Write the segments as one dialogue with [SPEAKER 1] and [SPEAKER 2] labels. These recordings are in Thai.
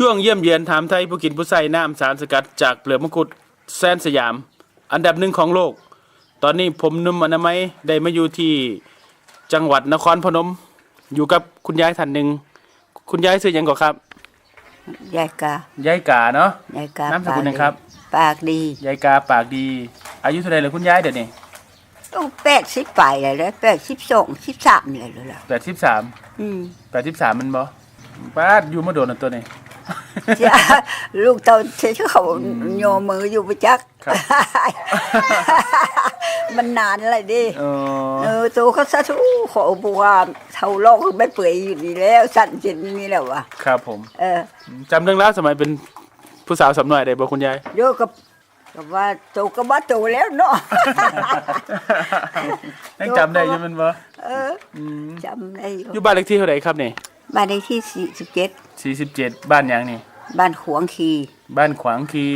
[SPEAKER 1] ช่วงเยี่ยมเยียนถามไทยผู้กินผู้ใส่น้ำสารสกัดจากเปลือกมะกรูดแซนสยาม อันดับหนึ่งของโลก ตอนนี้ผมหนุ่มอนามัยได้มาอยู่ที่จังหวัดนครพนม อยู่กับคุณยายท่านหนึ่งคุณยายชื่อหยังก่อนครับ
[SPEAKER 2] ยายกายา
[SPEAKER 1] ยกาเนาะ
[SPEAKER 2] ยายกานา
[SPEAKER 1] มสกุลหนึ่งครับ
[SPEAKER 2] ปากดี
[SPEAKER 1] ยายกาปากดี อายุเท่าไหร่เลยคุณยายเดี๋ยวนี้
[SPEAKER 2] ต้องแปดสิบไปเลยเลยแปดสิบสองสิบสามเลยเลยล่ะ
[SPEAKER 1] แปดสิบสาม
[SPEAKER 2] อืม
[SPEAKER 1] แปดสิบสามมันบ่ป้าดอยู่มาโดนอันตัวนี้
[SPEAKER 2] จ้า ลูกเต่าเชื่อเขาโยมืออยู่ประจัก
[SPEAKER 1] ครับ
[SPEAKER 2] มันนานอะไรดิ
[SPEAKER 1] เอ
[SPEAKER 2] เอ
[SPEAKER 1] อ
[SPEAKER 2] อตัวเขาซะทุขอบัวเท่าโลกไม่เปื่อยอยู่นี่แล้ว สั่นเจนนี่แล้ววะ
[SPEAKER 1] ครับผม
[SPEAKER 2] เออ
[SPEAKER 1] จำเรื่องราวสมัยเป็นผู้สาวสำหน่อยได้บ่คุณยาย
[SPEAKER 2] โยกกับกับว่าโตก็บ่โตแล้วเนาะ
[SPEAKER 1] ยังจำได้อยู่แมันบ่
[SPEAKER 2] เออ
[SPEAKER 1] อืม
[SPEAKER 2] จำได้อยู่
[SPEAKER 1] อยู่บ้านเลขที่เท่าไหร่ครับนี่
[SPEAKER 2] บ้านเลขที่สี่สิบเจ็ด
[SPEAKER 1] สี่สิบเจ็ดบ้านหยังนี่
[SPEAKER 2] บ้านขวงคี
[SPEAKER 1] บ้านขวางคี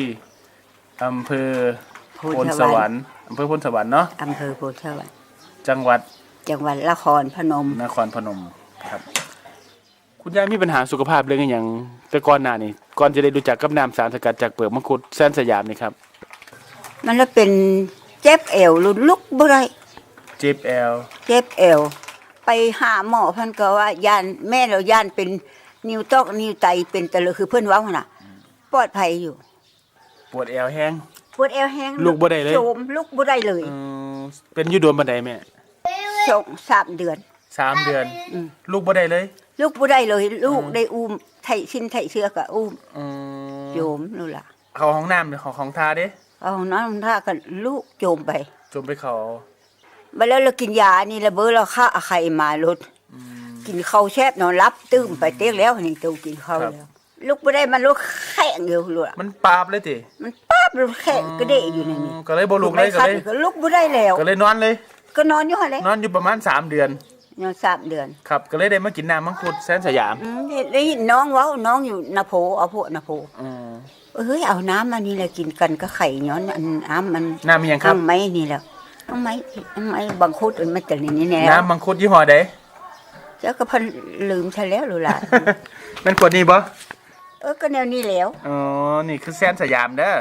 [SPEAKER 1] อำเภอ
[SPEAKER 2] โพ
[SPEAKER 1] โพ
[SPEAKER 2] น
[SPEAKER 1] น
[SPEAKER 2] ส
[SPEAKER 1] ส
[SPEAKER 2] ว
[SPEAKER 1] ว
[SPEAKER 2] ร
[SPEAKER 1] ร
[SPEAKER 2] ร
[SPEAKER 1] ร
[SPEAKER 2] ค์
[SPEAKER 1] ค์อำเภอโพนสวรรค์เนาะ
[SPEAKER 2] อำเภอโพนสวรรค์
[SPEAKER 1] จังหวัด
[SPEAKER 2] จังหวัดนครพนม
[SPEAKER 1] นครพนมครับ คุณยายมีปัญหาสุขภาพเรื่องอหย่างแต่ก่อนหน้านี่ก่อนจะได้รู้จักกับน้ำสารสกัดจากเปลือกมังคุดแซนสยามนี่ครับ
[SPEAKER 2] มันแล้วเป็นเจ็บเอวลุลุกบ่ได้
[SPEAKER 1] เจ็บแอล
[SPEAKER 2] เจ็บเอว ไปหาหมอเพันก็ว่าย่านแม่เราย่านเป็น นิ้วตอกนิ้วไตเป็นตะเลยคือเพื่อนเว้าหั่นน่ะ ปลอดภัยอยู่
[SPEAKER 1] ปวดแอวแห้ง
[SPEAKER 2] ปวดเอวแห้ง
[SPEAKER 1] ลุกบ่ได้เลย
[SPEAKER 2] โจมลุกบ่ได้เลย
[SPEAKER 1] เออเป็นอยูโดมบันไดแม่
[SPEAKER 2] สองสามเดือน
[SPEAKER 1] สามเดือน
[SPEAKER 2] อืม
[SPEAKER 1] ลูกบ่ได้เลย
[SPEAKER 2] ลูกบ่ได้เลย ลูกได้อุ้มไถชิ้นไถเชือกก็อุ้ม
[SPEAKER 1] อืม
[SPEAKER 2] โจมนู่นล่ะ
[SPEAKER 1] เขาห้องน้ำหรือของของทาเด้
[SPEAKER 2] เอาน้ำท่ากันลูกโจมไป
[SPEAKER 1] จมไปเขา
[SPEAKER 2] มาแล้วเรากินยานี่ระเบ้อเราฆ่าไข่มาลด
[SPEAKER 1] อืม
[SPEAKER 2] กินข้าวแซ่บนอนรับตื้มไปเตี้ยแล้วนี่ตัวกินข้าว
[SPEAKER 1] ครับ
[SPEAKER 2] แล้วลูกไม่ได้มันลูกแข็งอยู่ลูกอะ
[SPEAKER 1] มันปราบเลยติ
[SPEAKER 2] มันป๊าบลูกแข็งก็ได้อยู่ในนี้
[SPEAKER 1] ก็เลยบ่ลูกเลยก็
[SPEAKER 2] คัด
[SPEAKER 1] เลย
[SPEAKER 2] ก็ลูกไม่ได้แล้ว
[SPEAKER 1] ก็เลยนอนเลย
[SPEAKER 2] ก็นอนอยู่หั่นแหละ
[SPEAKER 1] นอนอยู่ประมาณสามเดือน
[SPEAKER 2] นอนสามเดือน
[SPEAKER 1] ครับ ก็เลยได้มากินน้ำมังคุดแสนสยาม
[SPEAKER 2] อืมได้ยินน้องเว้าน้องอยู่นาโพเอาพวกนาโพ
[SPEAKER 1] อืม
[SPEAKER 2] เอ้ยเอาน้ำมานี่แหละกินกันก็ไข่ย้อนอันน้ำมัน
[SPEAKER 1] น้ำมีหยังครับ
[SPEAKER 2] น้ำไม้นี่แหละน้ำไม้น้ำไม้บางคุดมันแต่นี่แน่
[SPEAKER 1] น้ำมังคุดยี่ห้อใด
[SPEAKER 2] เจ้าก็เพันลืมใช่แล้วลูกหลาน
[SPEAKER 1] เป็นขวดนี้บ่
[SPEAKER 2] เออก็แนวนี้แล้ว
[SPEAKER 1] อ๋อ นี่คือแซนสยามเด้อ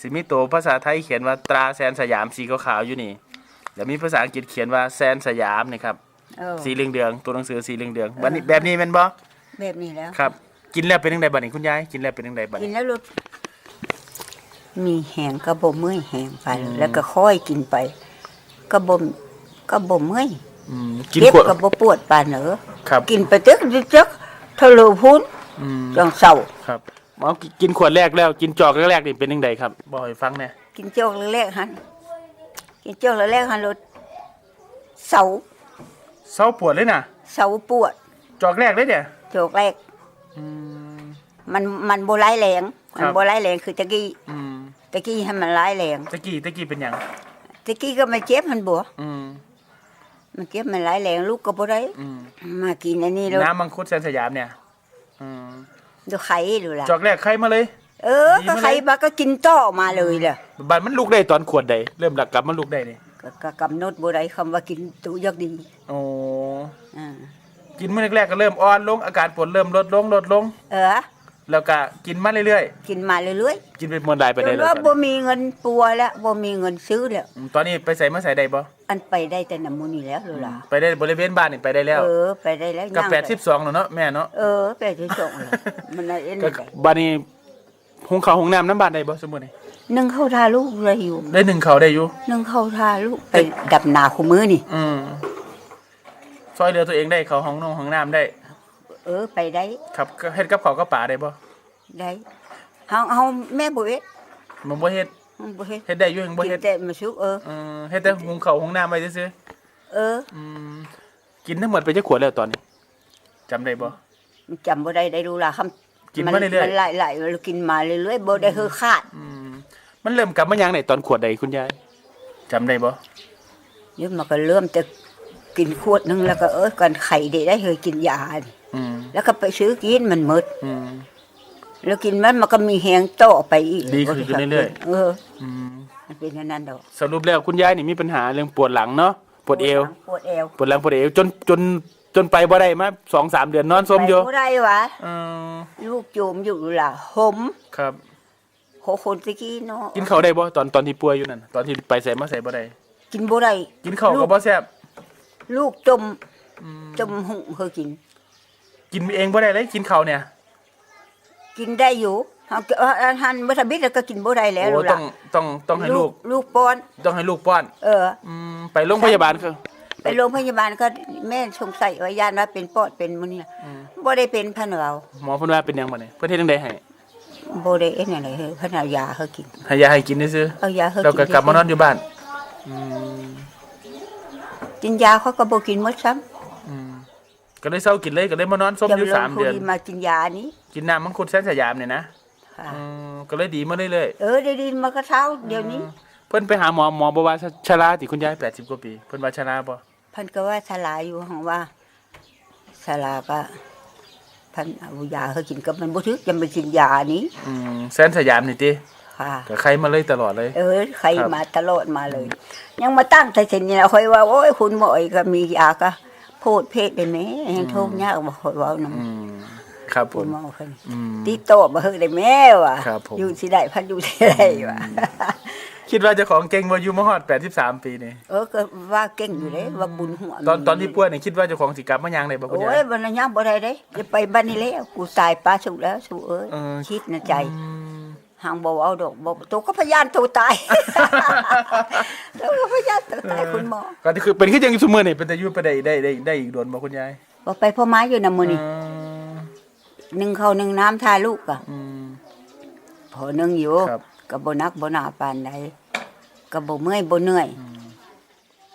[SPEAKER 1] สิมีตัวภาษาไทยเขียนว่าตราแซนสยามสีขาวๆอยู่นี่ แล้วมีภาษาอังกฤษเขียนว่าแซนสยามนี่ครับ
[SPEAKER 2] เออ
[SPEAKER 1] สีเหลืองๆตัวหนังสือสีเหลืองๆบัดนี้แบบนี้แม่นบ่
[SPEAKER 2] แบบนี้แล้ว
[SPEAKER 1] ครับ กินแล้วเป็นจังไดบัดนี้คุณยาย กินแล้วเป็นจังไดบัด
[SPEAKER 2] กิน
[SPEAKER 1] นี้
[SPEAKER 2] แล้วลูกมีแหงก็บ่เมื่อยแหงไป แล้วก็ค่อยกินไปก็บ่ก็บ่เมื่อย
[SPEAKER 1] อืมกิน
[SPEAKER 2] เจ็บ
[SPEAKER 1] ขวด
[SPEAKER 2] ก็บ่ปวดปานเหนอ
[SPEAKER 1] ครับ
[SPEAKER 2] กินไปตึกตึกทะลุพุ้น
[SPEAKER 1] อืม
[SPEAKER 2] จังเศร้า
[SPEAKER 1] ครับเอากินขวดแรกแล้วกินจอกแรกๆนี่เป็นจังไดครับบอกให้ฟังแหน่
[SPEAKER 2] กินโจกแรกๆหันกินโจกแรกๆหันรถเศร้า
[SPEAKER 1] เศร้าปวดเลยน่ะ
[SPEAKER 2] เศร้าปวด
[SPEAKER 1] จอกแรกเลยเนี่ย
[SPEAKER 2] โจกแรก
[SPEAKER 1] อืม
[SPEAKER 2] มันมันบ่ร้ายแรงมัน
[SPEAKER 1] ครับ
[SPEAKER 2] บ่ร้ายแรงคือตะกี้
[SPEAKER 1] อืม
[SPEAKER 2] ตะกี้ให้มันร้ายแรง
[SPEAKER 1] ตะกี้ตะกี้เป็นหยัง
[SPEAKER 2] ตะกี้ก็มาเจ็บมันบ่
[SPEAKER 1] อืม
[SPEAKER 2] มันเจ็บมันร้ายแรงลูกก็บ่ได้
[SPEAKER 1] อืม
[SPEAKER 2] มากินอันนี้แล้ว
[SPEAKER 1] น้ำมังคุดแซนสยามเนี่ยอืม
[SPEAKER 2] ดูไข่ดูล่ะ
[SPEAKER 1] จอกแรกใครมาเลย
[SPEAKER 2] เออ
[SPEAKER 1] ดี
[SPEAKER 2] ก็
[SPEAKER 1] มาเลย
[SPEAKER 2] ไข่มาก็กินต่อมาเลยแหละ
[SPEAKER 1] บัดมันลุกได้ตอนขวดใดเริ่มหลักกลับมันลุกได้เลย
[SPEAKER 2] ก็ก็กำหนดบ่ได้คำว่ากินตุยักดี
[SPEAKER 1] โอ้
[SPEAKER 2] อ่า
[SPEAKER 1] กินมื้อแรกๆก็เริ่มอ่อนลงอาการปวดเริ่มลดลงลดลง
[SPEAKER 2] เออ
[SPEAKER 1] แล้วก็กินมาเรื่อย
[SPEAKER 2] กินมาเรื่อย
[SPEAKER 1] ๆกินไปมวนหลาย
[SPEAKER 2] ๆ
[SPEAKER 1] ไปได้
[SPEAKER 2] จน
[SPEAKER 1] เลย
[SPEAKER 2] ว่าบ่มีเงินปัวแล้วบ่มีเงินซื้อแล้ว
[SPEAKER 1] ตอนนี้ไปใส่มาใส่ได้บ่
[SPEAKER 2] อันไปได้แต่น้ำมูนี่แล้วลูกล่ะ
[SPEAKER 1] ไปได้บริเวณบ้านนี่ไปได้แล้ว
[SPEAKER 2] เออ ไปได้แล้ว
[SPEAKER 1] กับ
[SPEAKER 2] ย่าง
[SPEAKER 1] แปดสิบสองแล้วเนาะแม่เนาะ
[SPEAKER 2] เออไปที่สองแล้วมันน่ะเอ็น
[SPEAKER 1] ก็
[SPEAKER 2] ได้
[SPEAKER 1] บ้านนี้หุงข้าวหุงน้ำน้ำบ้านได้บ่สมมุตินี่
[SPEAKER 2] นึ่งเข้าทาลูกเลยอยู่
[SPEAKER 1] ได้หนึ่งข้าวได้อยู่
[SPEAKER 2] นึ่งเข้าทาลูกไปดับนาคู่มือนี่
[SPEAKER 1] อืมซอยเหลือตัวเองได้ข้าวห้องนงห้องน้ำได้
[SPEAKER 2] เออ ไปได้
[SPEAKER 1] ครับก็เฮ็ดกับข้าวกับป่าได้บ่
[SPEAKER 2] ได้เฮาเฮาแม่บ่เฮ็ด
[SPEAKER 1] มันบ่เฮ็ด
[SPEAKER 2] บ่เฮ็ด
[SPEAKER 1] เฮ็ดได้อยู่ยังบ่
[SPEAKER 2] กิ
[SPEAKER 1] เฮ็ด
[SPEAKER 2] นแต่มาสุกเออ
[SPEAKER 1] อืมเฮ็ดแต่หุงข้าวหุงน้ำไว้ซื่อ
[SPEAKER 2] เออ
[SPEAKER 1] ๆอืมกินทั้งหมดไปจักขวดแล้วตอนนี้จำได้บ่
[SPEAKER 2] มันจำบ่ได้ได้รู้ล่ะคำ
[SPEAKER 1] กินมาเรื่อยๆ
[SPEAKER 2] มันหลายๆเรากินมาเรื่อยๆบ่ได้คือขาด
[SPEAKER 1] อืมมันเริ่มกลับมายังไหนตอนขวดใดคุณยายจำได้บ่
[SPEAKER 2] เดี๋ยวมันก็เริ่มจะกินขวดนึงแล้วก็เออกันไข่ได้ได้เคยกินยานี่
[SPEAKER 1] อืม
[SPEAKER 2] แล้วก็ไปซื้อกินมันหมด
[SPEAKER 1] อืม
[SPEAKER 2] แล้วกินมันมันก็มีแหงต่อไปอีก
[SPEAKER 1] ดีขึ้นอยู่เรื่อยๆ
[SPEAKER 2] เออ
[SPEAKER 1] อืม
[SPEAKER 2] มันเป็นอย่างนั้นดอก
[SPEAKER 1] สรุปแล้วคุณยายนี่มีปัญหาเรื่องปวดหลังเนาะปวดเอว
[SPEAKER 2] ปวดเอว
[SPEAKER 1] ปวดหลังปวดเอวจนจนจนไปบ่ได้มาสองสามเดือนนอนสมอยู่
[SPEAKER 2] ไปบ่ได้วะ
[SPEAKER 1] เออ
[SPEAKER 2] ลูกโจมอยู่ล่ะหม
[SPEAKER 1] ครับ
[SPEAKER 2] โคคนตะกี้เนาะ
[SPEAKER 1] กินข้าวได้บ่ตอนตอนที่ป่วยอยู่นั่นตอนที่ไปใส่มาใส่บ่ได้
[SPEAKER 2] กินบ่ได้
[SPEAKER 1] กินข้าวก็บ่แซ่บ
[SPEAKER 2] ลูกจมจมหุงเคยกิน
[SPEAKER 1] กินเองบ่ได้เลยกินข้าวเนี่ย
[SPEAKER 2] กินได้อยู่เฮาเอ่ออาหารบ่ทันบิดแล้วก็กินบ่ได้แล้ว
[SPEAKER 1] โอ้
[SPEAKER 2] ลูก
[SPEAKER 1] ต้องต้องต้องให้ลูก
[SPEAKER 2] ลูกป้อน
[SPEAKER 1] ต้องให้ลูกป้อน
[SPEAKER 2] เออ
[SPEAKER 1] อืมไปโรงพยาบาลคือ
[SPEAKER 2] ไปโรงพยาบาลก็แม่สงสัยว่าญาติว่าเป็นปอดเป็นมื้อนี้บ่ได้เป็นพันเอา
[SPEAKER 1] หมอเพิ่นว่าเป็นหยังบ่เนี่ยเพิ่นเฮ็ดจังได๋ให้
[SPEAKER 2] บ่ได้เอ็นอะไรเฮ้ยเพิ่นเอายาให้กิน
[SPEAKER 1] ให้ยาให้กินซื่อ
[SPEAKER 2] เอายาให้
[SPEAKER 1] ๆแล้วก็
[SPEAKER 2] กิน
[SPEAKER 1] กลับมานอนอยู่บ้านอืม
[SPEAKER 2] กินยาเขาก็บ่กินหมดซ้ำ
[SPEAKER 1] อืมก็เลยเศร้ากินเลยก็เลยมานอนสมอยู่สามเดือน
[SPEAKER 2] มากินยานี้
[SPEAKER 1] กินน้ำมังคุดแสนสยามเนี่ยนะ
[SPEAKER 2] ค่ะ
[SPEAKER 1] อืมก็เลยดีมาเรื่อย
[SPEAKER 2] เออได้ดินมากระเช้าเดี๋ยวนี้
[SPEAKER 1] ๆเพิ่นไปหาหมอหมอบอกว่าชราติคุณยาย80กว่าปีเพิ่นว่าชราบ่
[SPEAKER 2] เพันก็ว่าสลาอยู่ห้องว่าสลาก็เพันเอายาให้กินก็มันบ่ทึกจะไปกินยานี้
[SPEAKER 1] อืมแสนสยามนี่ติ
[SPEAKER 2] ค่ะ
[SPEAKER 1] ก็ใครมาเลยตลอดเลย
[SPEAKER 2] เออใคร
[SPEAKER 1] ครับ
[SPEAKER 2] มาตลอดมาเลย ยังมาตั้งแต่เช่นนี้นะคอยว่าโอ้ยคุณหมอยก็มียาก็โพดเพศได้ไหมยังโทษยากบ่คอยเว้านำ
[SPEAKER 1] อืม ครับผ
[SPEAKER 2] คุ
[SPEAKER 1] ม
[SPEAKER 2] ณหมอเพิ่น
[SPEAKER 1] อืม
[SPEAKER 2] ติดโตบ่เฮ็ดได้แม่ว่ะ
[SPEAKER 1] ครับผม
[SPEAKER 2] อยู่สิได้พันอยู่สิได้ว่ะ
[SPEAKER 1] คิดว่าเจ้าของเก่งบ่อยู่มาฮอด83 ปีนี่
[SPEAKER 2] เออก็ว่าเก่งอยู่เด้ว่าบุญหัว
[SPEAKER 1] ตอนตอนที่ป่วยนี่คิดว่าเจ้าของสิกลับมายังได้บ่คุณ
[SPEAKER 2] โอ้
[SPEAKER 1] ยายย
[SPEAKER 2] บรรยามบ่ได้เด้จะไปบ้านนี้แล้วกูตายปลาสุกแล้วสุเอ้ย
[SPEAKER 1] เออ
[SPEAKER 2] คิดในใจ
[SPEAKER 1] อืม
[SPEAKER 2] หางบ่เอาดอกบ่ตัวก็พยานตัวตายตัวก็พยานตัวตายคุณหมอ
[SPEAKER 1] ก็คือเป็นคือจังซุมื้อนี่เป็นแต่อยู่ไปได้ได้ได้ได้อีกโดนบ่คุณยาย
[SPEAKER 2] บ่ไปพ่อไม้อยู่นำมื้อนี้
[SPEAKER 1] อืม
[SPEAKER 2] หนึ่งข้าวหนึ่งน้ำทาลูกอะ
[SPEAKER 1] อืม
[SPEAKER 2] พอหนึงอยู่
[SPEAKER 1] ครับ
[SPEAKER 2] ก็บ่นักบ่หนาปานใดก็บ่เมื่อยบ่เหนื่อย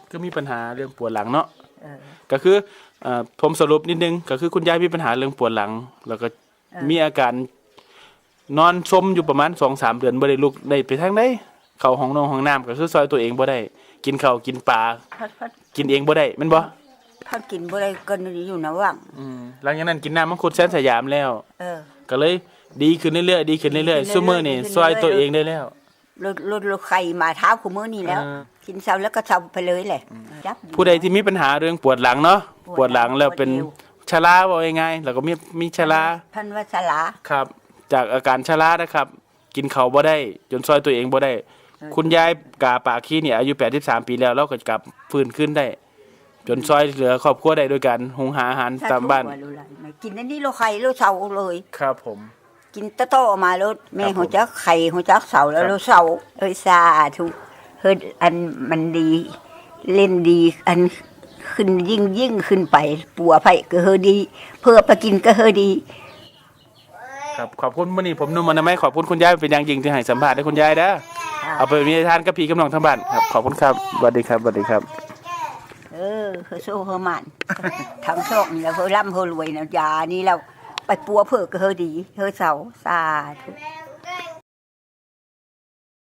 [SPEAKER 1] คือมีปัญหาเรื่องปวดหลังเนาะ
[SPEAKER 2] เออ
[SPEAKER 1] ก็คือเอ่อผมสรุปนิดนึงก็คือคุณยายมีปัญหาเรื่องปวดหลัง แล้วก็
[SPEAKER 2] เออ
[SPEAKER 1] มีอาการ นอนซมอยู่ประมาณสองสามเดือนบ่ได้ลุกได้ไปทางใดเข้าห้องนอนห้องน้ำก็คือซอยตัวเองบ่ได้ กินข้าวกินปลา
[SPEAKER 2] พัดพัด
[SPEAKER 1] กินเองบ่ได้แม่นบ่
[SPEAKER 2] พัดกินบ่ได้ก็นี่อยู่นะว่าง
[SPEAKER 1] อืมหลังจากนั้นกินน้ำมังคุดแสนสยามแล้ว
[SPEAKER 2] เออ
[SPEAKER 1] ก็เลยดีขึ้นเรื่อยๆดีขึ้นเรื่อย
[SPEAKER 2] ดี
[SPEAKER 1] ๆ
[SPEAKER 2] ขึ้
[SPEAKER 1] ซุ
[SPEAKER 2] นเรื่
[SPEAKER 1] มื้อ
[SPEAKER 2] อยๆ
[SPEAKER 1] นี่
[SPEAKER 2] ดีขึ้น
[SPEAKER 1] ซอยตัว
[SPEAKER 2] เรื่อยๆ
[SPEAKER 1] เองได้แล้ว
[SPEAKER 2] รถรถรถไข่มาเท้าคู่มื้อนี้แล้ว
[SPEAKER 1] เออ
[SPEAKER 2] กินเช้าแล้วก็เช้าไปเลยแหละจับ
[SPEAKER 1] ผู้ใดที่มีปัญหาเรื่องปวดหลังเนาะป
[SPEAKER 2] ป
[SPEAKER 1] ว
[SPEAKER 2] ว
[SPEAKER 1] ด
[SPEAKER 2] ด
[SPEAKER 1] ห
[SPEAKER 2] หลั
[SPEAKER 1] ลัง
[SPEAKER 2] ง
[SPEAKER 1] แล้วเป็น
[SPEAKER 2] ปวดเอว
[SPEAKER 1] ชราว่าง่ายๆแล้วก็มีมีชรา
[SPEAKER 2] พันวัสลา
[SPEAKER 1] ครับ จากอาการชรานะครับ กินเขาวบ่ได้ จนซอยตัวเองบ่ได้ คุณยายกาปากขี้เนี่ยอายุ 83 ปีแล้วเราก็กลับฟื้นขึ้นได้ จนซอยเหลือครอบครัวได้ด้วยกันหุงหาอาหารตามบ้าน
[SPEAKER 2] ถ้ถูกว่รู้ล่ะไม่กินอันนี้เราไข่เราเสาเลย
[SPEAKER 1] ครับผม
[SPEAKER 2] กินตะโตออกมาแล้วแม่
[SPEAKER 1] ครับผม
[SPEAKER 2] หัวจักไข่หัวจักเสาแล้
[SPEAKER 1] ครั
[SPEAKER 2] ว
[SPEAKER 1] บ
[SPEAKER 2] เราเสาเอ้ยสาธุเฮ็ดอันมันดี เล่นดีอันขึ้นยิ่งยิ่งขึ้นไปปัวไผ่ก็เฮอดี เพื่อไปกินก็เฮอดี
[SPEAKER 1] ครับขอบคุณมื้อนี้ผมนุ่มอนามัยขอบคุณคุณยายเป็นอย่างยิ่งที่ให้สัมภาษณ์ให้คุณยายเด้อเอาไปมีทานกับพี่กับน้องทั้งบ้านครับขอบคุณครับสวัสดีครับสวัสดีครับ
[SPEAKER 2] เออเฮอโซเฮอมันทำโชคนี่แล้วเฮอร่ำเฮอรวยนะยานี่แล้วไปปัวเพื่อกเฮอดีเฮอเสาสาธุ